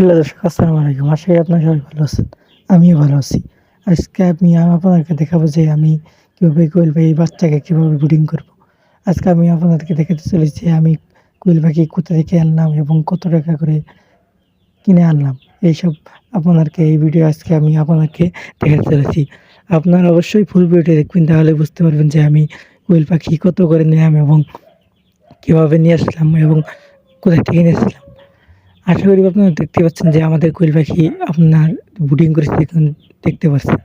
Hello দর্শক, আসসালামু আলাইকুম। আশা করি আপনারা সবাই ভালো আছেন। আমিও ভালো আছি। আজকে আমি আপনাদেরকে দেখাবো যে আমি কীভাবে কোয়েল পাখি বাচ্চাকে কীভাবে ব্রিডিং করব। আজকে আমি আপনাদেরকে দেখাতে চলেছি আমি কোয়েল পাখি কোথা থেকে আনলাম এবং কত টাকা করে কিনে আনলাম। এইসব আপনাদেরকে এই ভিডিও আজকে আমি আপনাদেরকে দেখাতে চলেছি। আপনারা অবশ্যই ফুল ভিডিও দেখবেন, তাহলে বুঝতে পারবেন যে আমি কোয়েল পাখি কত করে নিলাম এবং কীভাবে নিয়ে আসলাম এবং কোথায় থেকে নিয়ে আসলাম। আশা করি আপনারা দেখতে পাচ্ছেন যে আমাদের কোয়েল পাখি আপনার বুডিং করেছে এখন দেখতে পাচ্ছেন।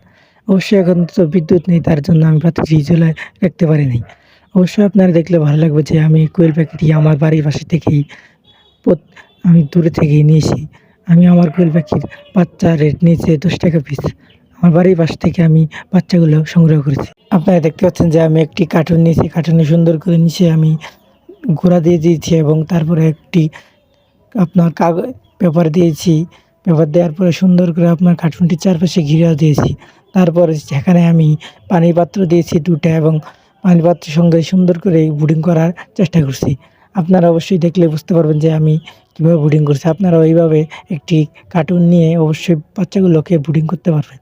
অবশ্যই এখন তো বিদ্যুৎ নেই, তার জন্য আমি বাতি জ্বলায় রাখতে পারি নাই অবশ্যই আপনারা দেখলে ভালো লাগবে যে আমি কোয়েল পাখিটি আমার বাড়ির পাশে থেকেই আমি দূরে থেকেই নিয়েছি। আমি আমার কোয়েল পাখির বাচ্চা রেট নিয়েছে দশ টাকা পিস আমার বাড়ির পাশ থেকে আমি বাচ্চাগুলো সংগ্রহ করেছি। আপনারা দেখতে পাচ্ছেন যে আমি একটি কার্টুন নিয়েছি। কার্টুনে সুন্দর করে নিচে আমি ঘোড়া দিয়ে দিয়েছি এবং তারপরে একটি আপনার কাগজ পেপার দিয়েছি। পেপার দেওয়ার পরে সুন্দর করে আপনার কার্টুনটির চারপাশে ঘিরেও দিয়েছি। তারপরে সেখানে আমি পানির পাত্র দিয়েছি দুটা এবং পানির পাত্রের সঙ্গে সুন্দর করে বুডিং করার চেষ্টা করছি। আপনারা অবশ্যই দেখলে বুঝতে পারবেন যে আমি কীভাবে বুডিং করছি। আপনারা ওইভাবে একটি কার্টুন নিয়ে অবশ্যই বাচ্চাগুলোকে বুডিং করতে পারবেন।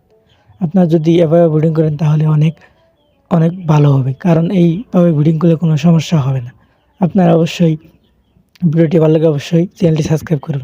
আপনারা যদি এভাবে বুডিং করেন তাহলে অনেক অনেক ভালো হবে। কারণ এইভাবে ব্রিডিং করলে কোনো সমস্যা হবে না। আপনারা অবশ্যই ভিডিওটি ভালো লাগে অবশ্যই চ্যানেলটি সাবস্ক্রাইব করুন